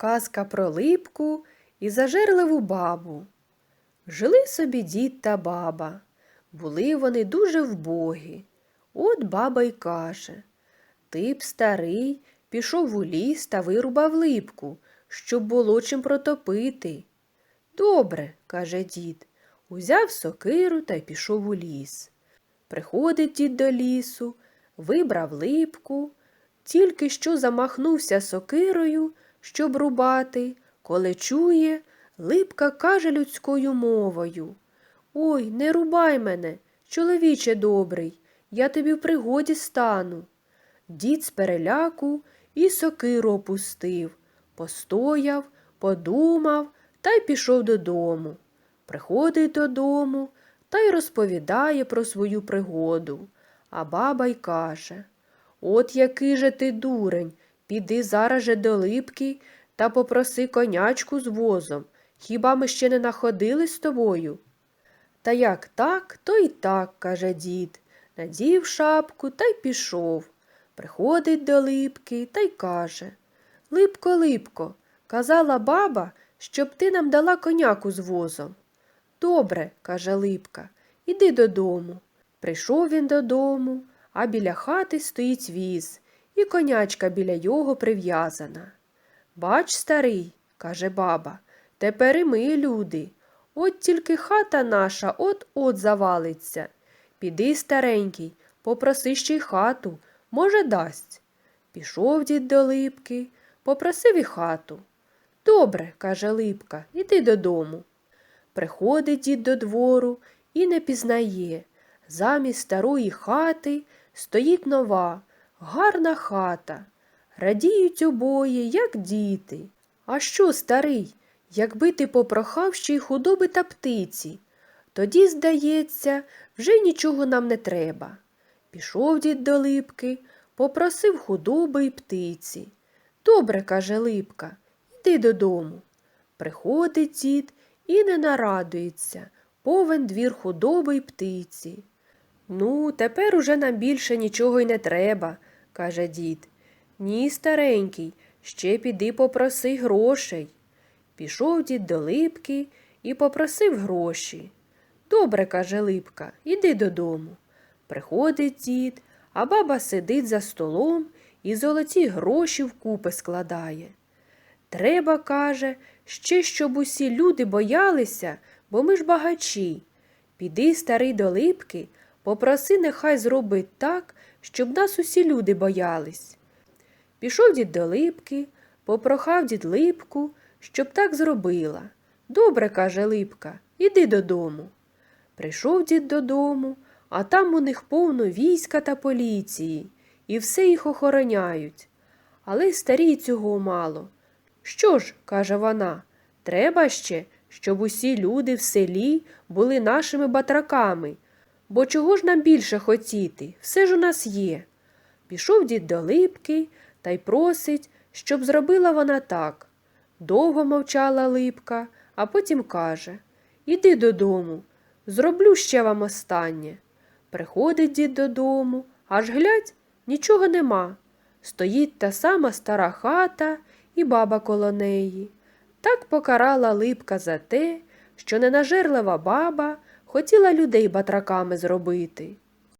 Казка про липку і зажерливу бабу. Жили собі дід та баба. Були вони дуже вбогі. От баба й каже Ти б, старий, пішов у ліс та вирубав липку, щоб було чим протопити. Добре, каже дід, узяв сокиру та й пішов у ліс. Приходить дід до лісу, вибрав липку, тільки що замахнувся сокирою, щоб рубати, коли чує, липка каже людською мовою. Ой, не рубай мене, чоловіче добрий, я тобі в пригоді стану. Дід з переляку і сокиру опустив, постояв, подумав та й пішов додому. Приходить додому та й розповідає про свою пригоду. А баба й каже От який же ти дурень, піди зараз же до липки та попроси конячку з возом. Хіба ми ще не находили з тобою? Та як так, то й так, каже дід, надів шапку та й пішов. Приходить до липки та й каже Липко, липко, казала баба, щоб ти нам дала коняку з возом. Добре, каже Липка, іди додому. Прийшов він додому, а біля хати стоїть віз, і конячка біля його прив'язана. Бач, старий, каже баба, тепер і ми люди. От тільки хата наша от-от завалиться. Піди, старенький, попроси ще й хату, може, дасть. Пішов дід до липки, попросив і хату. Добре, каже Липка, іди додому. Приходить дід до двору і не пізнає. Замість старої хати стоїть нова, гарна хата. Радіють обоє, як діти. А що, старий, якби ти попрохав ще й худоби та птиці? Тоді, здається, вже нічого нам не треба. Пішов дід до липки, попросив худоби й птиці. Добре, каже Липка, іди додому. Приходить дід і не нарадується, повен двір худоби й птиці. Ну, тепер уже нам більше нічого й не треба, каже дід. Ні, старенький, ще піди попроси грошей. Пішов дід до липки і попросив гроші. Добре, каже Липка, іди додому. Приходить дід, а баба сидить за столом і золоті гроші вкупи складає. Треба, каже, ще щоб усі люди боялися, бо ми ж багачі. Піди, старий до липки, попроси, нехай зробить так, щоб нас усі люди боялись. Пішов дід до липки, попрохав дід липку, щоб так зробила. Добре, каже Липка, іди додому. Прийшов дід додому, а там у них повно війська та поліції, і все їх охороняють. Але старій цього мало. Що ж, каже вона, треба ще, щоб усі люди в селі були нашими батраками. Бо чого ж нам більше хотіти? Все ж у нас є. Пішов дід до липки та й просить, щоб зробила вона так. Довго мовчала липка, а потім каже Іди додому, зроблю ще вам останнє. Приходить дід додому, аж глядь, нічого нема. Стоїть та сама стара хата і баба коло неї. Так покарала липка за те, що ненажерлива баба хотіла людей батраками зробити.